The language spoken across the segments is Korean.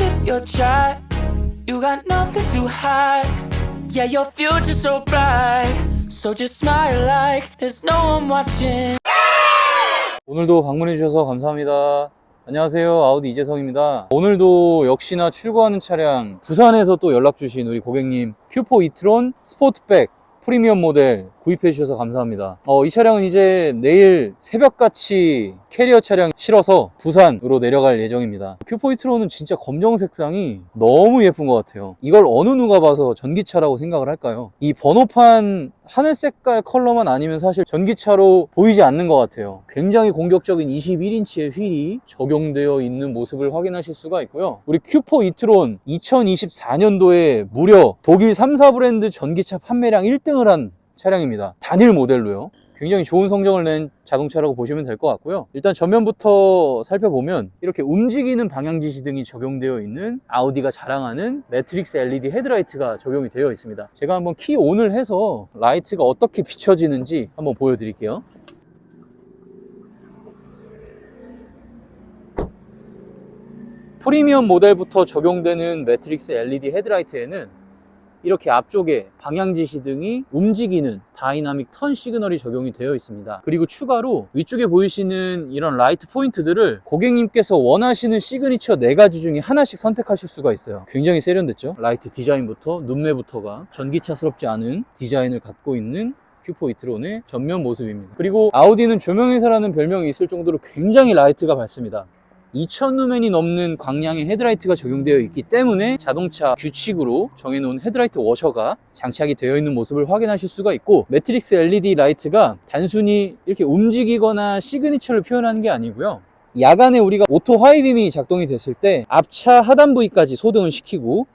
sip your chai. You got nothing to hide. Yeah, your future's so bright. So just smile like there's no one watching. 오늘도 방문해 주셔서 감사합니다. 안녕하세요. 아우디 이재성입니다. 오늘도 역시나 출고하는 차량 부산에서 또 연락 주신 우리 고객님 큐포 이트론 스포트백 프리미엄 모델 구입해 주셔서 감사합니다. 어, 이 차량은 이제 내일 새벽같이 캐리어 차량 실어서 부산으로 내려갈 예정입니다. 큐포 이트론은 진짜 검정 색상이 너무 예쁜 것 같아요. 이걸 어느 누가 봐서 전기차라고 생각을 할까요? 이 번호판 하늘 색깔 컬러만 아니면 사실 전기차로 보이지 않는 것 같아요. 굉장히 공격적인 21인치의 휠이 적용되어 있는 모습을 확인하실 수가 있고요. 우리 큐포 이트론 2024년도에 무려 독일 3사 브랜드 전기차 판매량 1등을 한 차량입니다. 단일 모델로요. 굉장히 좋은 성적을 낸 자동차라고 보시면 될 것 같고요. 일단 전면부터 살펴보면 이렇게 움직이는 방향 지시등이 적용되어 있는 아우디가 자랑하는 매트릭스 LED 헤드라이트가 적용이 되어 있습니다. 제가 한번 키 온을 해서 라이트가 어떻게 비춰지는지 한번 보여드릴게요. 프리미엄 모델부터 적용되는 매트릭스 LED 헤드라이트에는 이렇게 앞쪽에 방향 지시등이 움직이는 다이나믹 턴 시그널이 적용이 되어 있습니다. 그리고 추가로 위쪽에 보이시는 이런 라이트 포인트들을 고객님께서 원하시는 시그니처 4가지 중에 하나씩 선택하실 수가 있어요. 굉장히 세련됐죠? 라이트 디자인부터 눈매부터가 전기차스럽지 않은 디자인을 갖고 있는 큐포 이트론의 전면 모습입니다. 그리고 아우디는 조명회사라는 별명이 있을 정도로 굉장히 라이트가 밝습니다. 2000 루멘이 넘는 광량의 헤드라이트가 적용되어 있기 때문에 자동차 규칙으로 정해놓은 헤드라이트 워셔가 장착이 되어 있는 모습을 확인하실 수가 있고 매트릭스 LED 라이트가 단순히 이렇게 움직이거나 시그니처를 표현하는 게 아니고요. 야간에 우리가 오토 하이빔이 작동이 됐을 때 앞차 하단 부위까지 소등을 시키고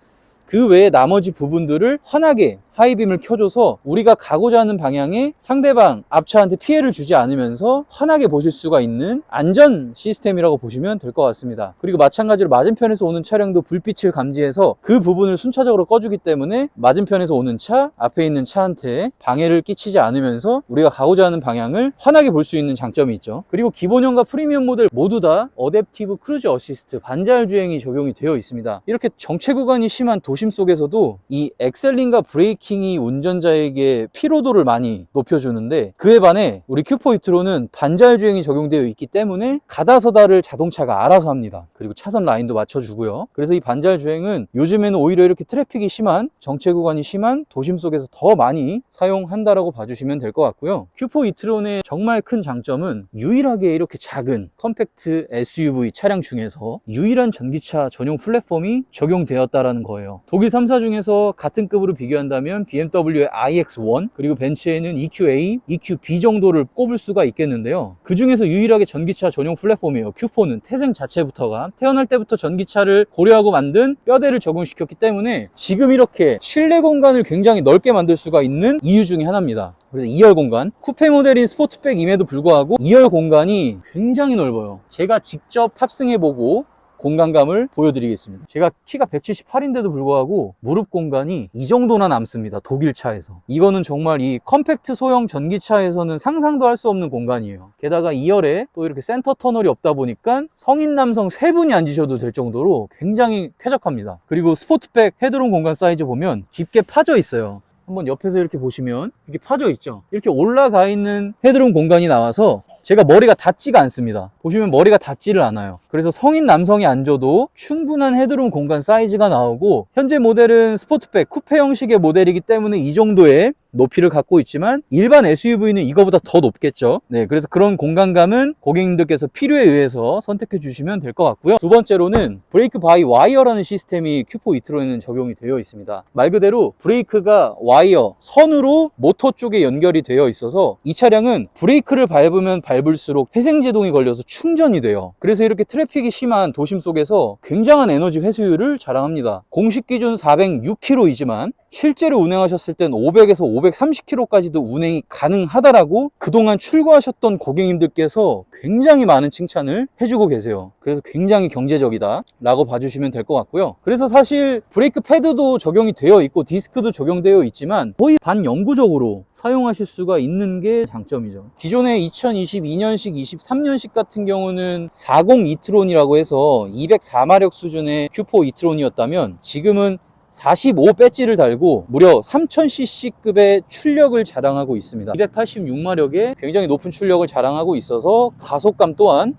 그 외에 나머지 부분들을 환하게 하이빔을 켜줘서 우리가 가고자 하는 방향에 상대방 앞차한테 피해를 주지 않으면서 환하게 보실 수가 있는 안전 시스템이라고 보시면 될 것 같습니다. 그리고 마찬가지로 맞은편에서 오는 차량도 불빛을 감지해서 그 부분을 순차적으로 꺼주기 때문에 맞은편에서 오는 차, 앞에 있는 차한테 방해를 끼치지 않으면서 우리가 가고자 하는 방향을 환하게 볼 수 있는 장점이 있죠. 그리고 기본형과 프리미엄 모델 모두 다 어댑티브 크루즈 어시스트 반자율 주행이 적용이 되어 있습니다. 이렇게 정체 구간이 심한 도심 속에서도 이 엑셀링과 브레이 킹이 운전자에게 피로도를 많이 높여주는데 그에 반해 우리 큐포 이트로는 반자율 주행이 적용되어 있기 때문에 가다서다를 자동차가 알아서 합니다. 그리고 차선 라인도 맞춰주고요. 그래서 이 반자율 주행은 요즘에는 오히려 이렇게 트래픽이 심한 정체 구간이 심한 도심 속에서 더 많이 사용한다라고 봐주시면 될 것 같고요. 큐포 이트론의 정말 큰 장점은 유일하게 이렇게 작은 컴팩트 SUV 차량 중에서 유일한 전기차 전용 플랫폼이 적용되었다라는 거예요. 독일 3사 중에서 같은 급으로 비교한다면 BMW의 iX1 그리고 벤츠에는 EQA, EQB 정도를 꼽을 수가 있겠는데요. 그 중에서 유일하게 전기차 전용 플랫폼이에요. Q4는 태생 자체부터가 태어날 때부터 전기차를 고려하고 만든 뼈대를 적용시켰기 때문에 지금 이렇게 실내 공간을 굉장히 넓게 만들 수가 있는 이유 중에 하나입니다. 그래서 2열 공간 쿠페 모델인 스포트백임에도 불구하고 2열 공간이 굉장히 넓어요. 제가 직접 탑승해보고 공간감을 보여드리겠습니다. 제가 키가 178인데도 불구하고 무릎 공간이 이 정도나 남습니다. 독일 차에서. 이거는 정말 이 컴팩트 소형 전기차에서는 상상도 할 수 없는 공간이에요. 게다가 2열에 또 이렇게 센터 터널이 없다 보니까 성인 남성 세 분이 앉으셔도 될 정도로 굉장히 쾌적합니다. 그리고 스포트백 헤드룸 공간 사이즈 보면 깊게 파져 있어요. 한번 옆에서 이렇게 보시면 이렇게 파져 있죠. 이렇게 올라가 있는 헤드룸 공간이 나와서 제가 머리가 닿지가 않습니다. 보시면 머리가 닿지를 않아요. 그래서 성인 남성이 앉아도 충분한 헤드룸 공간 사이즈가 나오고 현재 모델은 스포트백 쿠페 형식의 모델이기 때문에 이 정도의 높이를 갖고 있지만 일반 SUV는 이거보다 더 높겠죠. 네, 그래서 그런 공간감은 고객님들께서 필요에 의해서 선택해 주시면 될 것 같고요. 두 번째로는 브레이크 바이 와이어라는 시스템이 큐포 이트로에는 적용이 되어 있습니다. 말 그대로 브레이크가 와이어, 선으로 모터 쪽에 연결이 되어 있어서 이 차량은 브레이크를 밟으면 밟을수록 회생제동이 걸려서 충전이 돼요. 그래서 이렇게 트래픽이 심한 도심 속에서 굉장한 에너지 회수율을 자랑합니다. 공식 기준 406km이지만 실제로 운행하셨을 땐 500에서 530km까지도 운행이 가능하다라고 그동안 출고하셨던 고객님들께서 굉장히 많은 칭찬을 해주고 계세요. 그래서 굉장히 경제적이다 라고 봐주시면 될 것 같고요. 그래서 사실 브레이크 패드도 적용이 되어 있고 디스크도 적용되어 있지만 거의 반영구적으로 사용하실 수가 있는 게 장점이죠. 기존의 2022년식, 23년식 같은 경우는 40 이트론이라고 해서 204마력 수준의 Q4 이트론이었다면 지금은 45 배지를 달고 무려 3000cc급의 출력을 자랑하고 있습니다. 286마력의 굉장히 높은 출력을 자랑하고 있어서 가속감 또한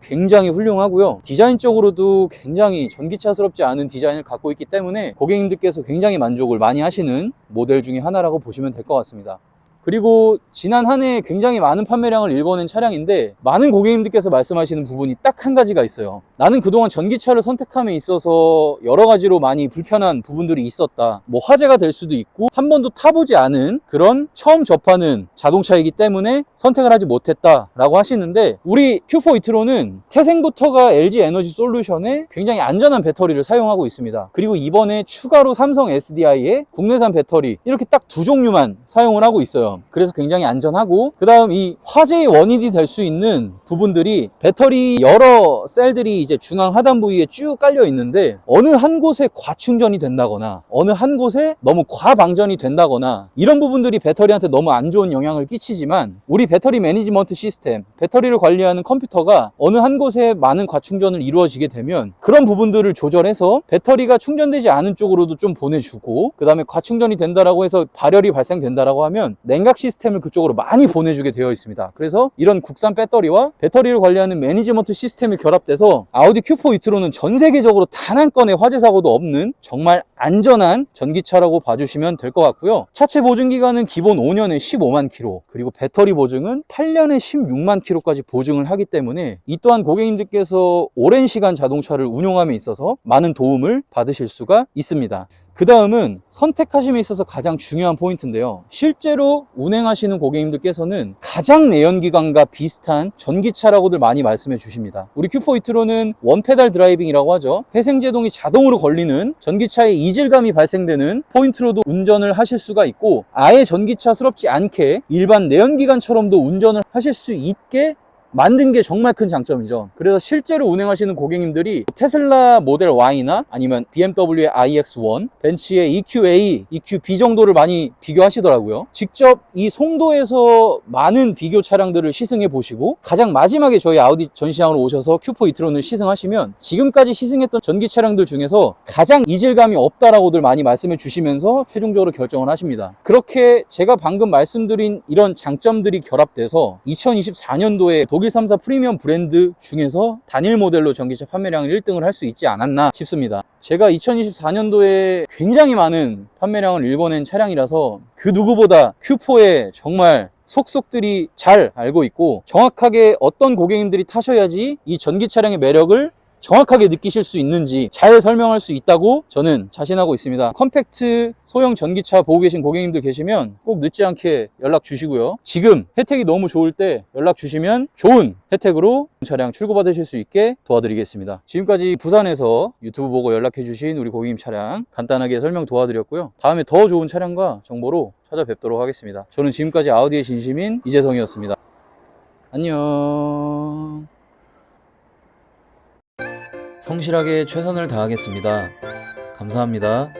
굉장히 훌륭하고요. 디자인적으로도 굉장히 전기차스럽지 않은 디자인을 갖고 있기 때문에 고객님들께서 굉장히 만족을 많이 하시는 모델 중에 하나라고 보시면 될 것 같습니다. 그리고 지난 한 해 굉장히 많은 판매량을 일궈낸 차량인데 많은 고객님들께서 말씀하시는 부분이 딱 한 가지가 있어요. 나는 그동안 전기차를 선택함에 있어서 여러 가지로 많이 불편한 부분들이 있었다. 뭐 화제가 될 수도 있고 한 번도 타보지 않은 그런 처음 접하는 자동차이기 때문에 선택을 하지 못했다라고 하시는데 우리 Q4 이트로는 태생부터가 LG 에너지 솔루션의 굉장히 안전한 배터리를 사용하고 있습니다. 그리고 이번에 추가로 삼성 SDI의 국내산 배터리 이렇게 딱 두 종류만 사용을 하고 있어요. 그래서 굉장히 안전하고 그 다음 이 화재의 원인이 될 수 있는 부분들이 배터리 여러 셀들이 이제 중앙 하단 부위에 쭉 깔려 있는데 어느 한 곳에 과충전이 된다거나 어느 한 곳에 너무 과방전이 된다거나 이런 부분들이 배터리한테 너무 안 좋은 영향을 끼치지만 우리 배터리 매니지먼트 시스템 배터리를 관리하는 컴퓨터가 어느 한 곳에 많은 과충전을 이루어지게 되면 그런 부분들을 조절해서 배터리가 충전되지 않은 쪽으로도 좀 보내주고 그 다음에 과충전이 된다라고 해서 발열이 발생된다라고 하면 냉각 시스템을 그쪽으로 많이 보내주게 되어 있습니다. 그래서 이런 국산 배터리와 배터리를 관리하는 매니지먼트 시스템이 결합돼서 아우디 Q4 이트로는 전 세계적으로 단 한 건의 화재 사고도 없는 정말 안전한 전기차라고 봐주시면 될 것 같고요. 차체 보증 기간은 기본 5년에 15만 킬로 그리고 배터리 보증은 8년에 16만 킬로까지 보증을 하기 때문에 이 또한 고객님들께서 오랜 시간 자동차를 운용함에 있어서 많은 도움을 받으실 수가 있습니다. 그 다음은 선택하심에 있어서 가장 중요한 포인트인데요. 실제로 운행하시는 고객님들께서는 가장 내연기관과 비슷한 전기차라고들 많이 말씀해 주십니다. 우리 큐포 이트로는 원페달 드라이빙이라고 하죠. 회생제동이 자동으로 걸리는 전기차의 이질감이 발생되는 포인트로도 운전을 하실 수가 있고 아예 전기차스럽지 않게 일반 내연기관처럼도 운전을 하실 수 있게 만든 게 정말 큰 장점이죠. 그래서 실제로 운행하시는 고객님들이 테슬라 모델 Y나 아니면 BMW의 iX1, 벤츠의 EQA, EQB 정도를 많이 비교하시더라고요. 직접 이 송도에서 많은 비교 차량들을 시승해 보시고 가장 마지막에 저희 아우디 전시장으로 오셔서 Q4 이트론을 시승하시면 지금까지 시승했던 전기 차량들 중에서 가장 이질감이 없다라고들 많이 말씀해 주시면서 최종적으로 결정을 하십니다. 그렇게 제가 방금 말씀드린 이런 장점들이 결합돼서 2024년도에 독일 3사 프리미엄 브랜드 중에서 단일 모델로 전기차 판매량을 1등을 할 수 있지 않았나 싶습니다. 제가 2024년도에 굉장히 많은 판매량을 일궈낸 차량이라서 그 누구보다 Q4에 정말 속속들이 잘 알고 있고 정확하게 어떤 고객님들이 타셔야지 이 전기 차량의 매력을 정확하게 느끼실 수 있는지 잘 설명할 수 있다고 저는 자신하고 있습니다. 컴팩트 소형 전기차 보고 계신 고객님들 계시면 꼭 늦지 않게 연락 주시고요. 지금 혜택이 너무 좋을 때 연락 주시면 좋은 혜택으로 차량 출고받으실 수 있게 도와드리겠습니다. 지금까지 부산에서 유튜브 보고 연락해 주신 우리 고객님 차량 간단하게 설명 도와드렸고요. 다음에 더 좋은 차량과 정보로 찾아뵙도록 하겠습니다. 저는 지금까지 아우디의 진심인 이재성이었습니다. 안녕. 성실하게 최선을 다하겠습니다. 감사합니다.